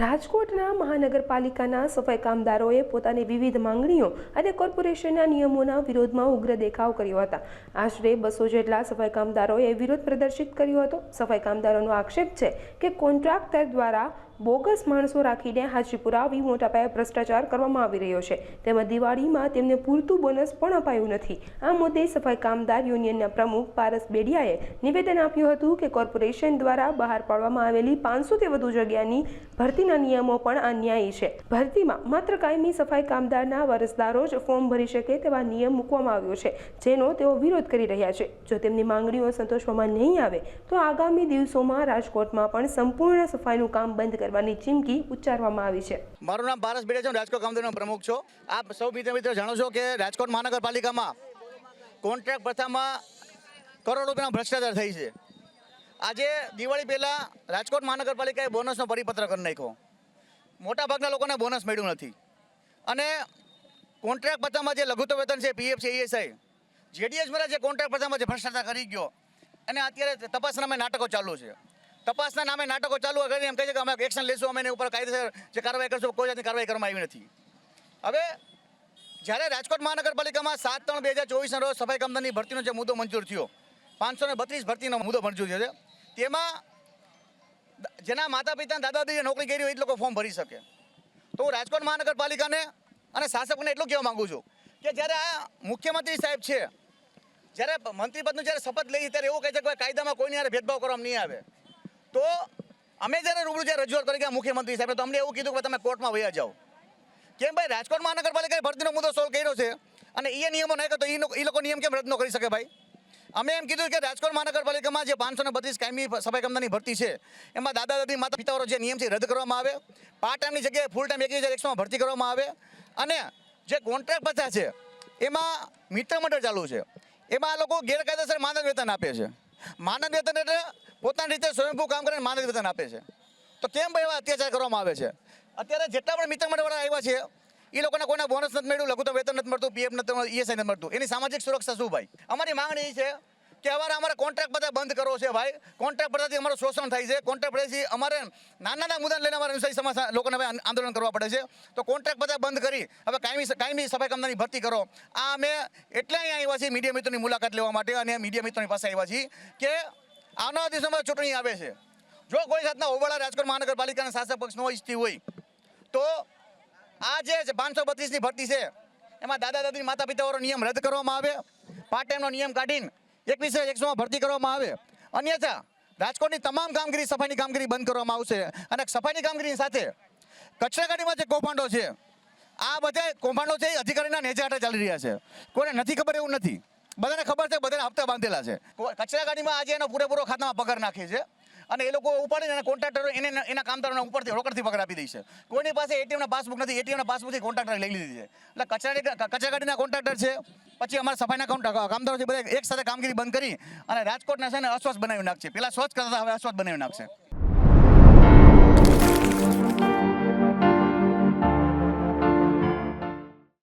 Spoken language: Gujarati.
રાજકોટના મહાનગરપાલિકાના સફાઈ કામદારોએ પોતાની વિવિધ માંગણીઓ અને કોર્પોરેશનના નિયમોના વિરોધમાં ઉગ્ર દેખાવ કર્યો હતા. આશરે બસો જેટલા સફાઈ કામદારોએ વિરોધ પ્રદર્શિત કર્યો હતો. સફાઈ કામદારોનો આક્ષેપ છે કે કોન્ટ્રાક્ટર દ્વારા બોગસ માણસો રાખીને હાજરી પુરાવી મોટા પાયે ભ્રષ્ટાચાર કરવામાં આવી રહ્યો છે. તેમજ દિવાળીમાં તેમને પૂરતું બોનસ પણ અપાયું નથી. આ મુદ્દે સફાઈ કામદાર યુનિયનના પ્રમુખ પારસ બેડિયાએ નિવેદન આપ્યું હતું કે કોર્પોરેશન દ્વારા બહાર પાડવામાં આવેલી પાંચસોથી વધુ જગ્યાની ભરતીના નિયમો પણ અન્યાયી છે. ભરતીમાં માત્ર કાયમી સફાઈ કામદારના વારસદારો જ ફોર્મ ભરી શકે તેવા નિયમ મૂકવામાં આવ્યો છે, જેનો તેઓ વિરોધ કરી રહ્યા છે. જો તેમની માંગણીઓ સંતોષવામાં નહીં આવે, તો આગામી દિવસોમાં રાજકોટમાં પણ સંપૂર્ણ સફાઈનું કામ બંધ કરવાની ચીમકી ઉચ્ચારવામાં આવી છે. મારું નામ પારસ બેડે રાજકોટ કામદારનો પ્રમુખ છો. આપ સૌ મિત્ર મિત્રો જાણો છો કે રાજકોટ મહાનગરપાલિકામાં કોન્ટ્રાક્ટ પ્રથામાં કરોડ રૂપિયાનો ભ્રષ્ટાચાર થઈ છે. આજે દિવાળી પહેલાં રાજકોટ મહાનગરપાલિકાએ બોનસનો પરિપત્ર કરી નાખ્યો. મોટાભાગના લોકોને બોનસ મળ્યું નથી. અને કોન્ટ્રાક્ટ પત્રમાં જે લઘુત્તમ વેતન છે, પીએફ છે ઈએસઆઈ જેડીએસ દ્વારા જે કોન્ટ્રાક્ટ પ્રથામાં જે ભ્રષ્ટાચાર કરી ગયો અને અત્યારે તપાસના નામે નાટકો ચાલુ છે. તપાસના નામે નાટકો ચાલુ કરીને એમ કહે છે કે અમે એક્શન લેશું, અમે એની ઉપર કાયદેસર જે કાર્યવાહી કરશું, કોઈ જાતની કાર્યવાહી કરવામાં આવી નથી. હવે, જ્યારે રાજકોટ મહાનગરપાલિકામાં સાત ત્રણ બે હજાર ચોવીસના રોજ સફાઈ કામદારની ભરતીનો જે મુદ્દો મંજૂર થયો, પાંચસો ને બત્રીસ ભરતીનો મુદ્દો મંજૂર થયો છે તેમાં જેના માતા પિતા દાદા દાદીએ નોકરી કરી હોય એ લોકો ફોર્મ ભરી શકે. તો હું રાજકોટ મહાનગરપાલિકાને અને શાસકોને એટલું કહેવા માંગુ છું કે જ્યારે આ મુખ્યમંત્રી સાહેબ છે, જ્યારે મંત્રીપદનું જ્યારે શપથ લઈ ત્યારે એવું કહે છે કે કાયદામાં કોઈની હારે ભેદભાવ કરવામાં નહીં આવે. તો અમે જ્યારે રૂબરૂ જ્યારે રજૂઆત કરી ગયા મુખ્યમંત્રી સાહેબ તો અમને એવું કીધું કે તમે કોર્ટમાં વયા જાઓ. કેમ ભાઈ રાજકોટ મહાનગરપાલિકાએ ભરતીનો મુદ્દો સોલ્વ કર્યો છે અને એ નિયમો નહીં તો એ લોકો નિયમ કેમ રદ ન કરી શકે ભાઈ? અમે એમ કીધું કે રાજકોટ મહાનગરપાલિકામાં જે પાંચસો ને બત્રીસ કાયમી સફાઈ કામદારની ભરતી છે, એમાં દાદા દાદી માતા પિતાઓનો જે નિયમ છે રદ કરવામાં આવે. પાર્ટ ટાઈમની જગ્યાએ ફૂલ ટાઈમ એક હજાર એકસોમાં ભરતી કરવામાં આવે. અને જે કોન્ટ્રાક્ટ બધા છે, એમાં મિત્ર મંડળ ચાલુ છે. એમાં આ લોકો ગેરકાયદેસર માનદ વેતન આપે છે. માનદ વેતન એટલે પોતાની રીતે સ્વયંભૂ કામ કરીને માનદ વેતન આપે છે. તો કેમ એવા અત્યાચાર કરવામાં આવે છે? અત્યારે જેટલા પણ મિત્ર મંડળવાળા આવ્યા છે એ લોકોને કોઈના બોનસ નથી મળ્યું લઘુત્તમ વેતન નથી મળતું પીએફ નથી મળતું ઈએસઆઈ નથી મળતું. એની સામાજિક સુરક્ષા શું ભાઈ? અમારી માંગણી એ છે કે અમારે અમારે કોન્ટ્રાક્ટ બધા બંધ કરવો છે ભાઈ. કોન્ટ્રાક્ટ બધાથી અમારું શોષણ થાય છે. કોન્ટ્રાક્ટ બધાથી અમારે નાના નાના મુદ્દા લઈને અમારે અનુસારી સમાજ લોકોને હવે આંદોલન કરવા પડે છે. તો કોન્ટ્રાક્ટ બધા બંધ કરી, હવે કાયમી કાયમી સફાઈ કામદારની ભરતી કરો. આ અમે એટલા અહીંયા આવ્યા છીએ મીડિયા મિત્રોની મુલાકાત લેવા માટે અને મીડિયા મિત્રોની પાસે આવ્યા છીએ કે આવનારા દિવસોમાં ચૂંટણી આવે છે. જો કોઈ જાતના ઓબળા રાજકોટ મહાનગરપાલિકાના શાસક પક્ષનો ઇચ્છતી હોય, તો આ જે પાંચસો બત્રીસની ભરતી છે, એમાં દાદા દાદી માતા પિતાઓનો નિયમ રદ કરવામાં આવે પાર્ટ ટાઈમનો નિયમ કાઢીને એકવીસ એકસોમાં ભરતી કરવામાં આવે. અન્યથા, રાજકોટની તમામ કામગીરી સફાઈની કામગીરી બંધ કરવામાં આવશે અને સફાઈની કામગીરીની સાથે કચરાગાડીમાં જે કૌભાંડો છે, આ બધા કૌભાંડો છે એ અધિકારીના નેજા હેઠળ ચાલી રહ્યા છે. કોઈને નથી ખબર એવું નથી. બધાને ખબર છે બધાને હપ્તા બાંધેલા છે. કચરા ગાડીમાં આજે એનો પૂરેપૂરો ખાતામાં પગાર નાખે છે. અને એ લોકો ઉપાડીને કોન્ટ્રાક્ટરો એને એના કામદારોને ઉપરથી રોકડથી પગાર આપી દે છે. કોઈની પાસે એટીએમના પાસબુક નથી. એટીએમના પાસબુકથી કોન્ટ્રાક્ટર લઈ લીધી છે. એટલે કચરા કચરાગાડીના કોન્ટ્રાક્ટર છે, પછી અમારા સફાઈના કામ- કામદારો છે, બધા એક સાથે કામગીરી બંધ કરી અને રાજકોટના છે ને અસ્વસ્થ બનાવી નાખશે. પેલા સ્વચ્છ કરતા હવે અસ્વસ્થ બનાવી નાખશે.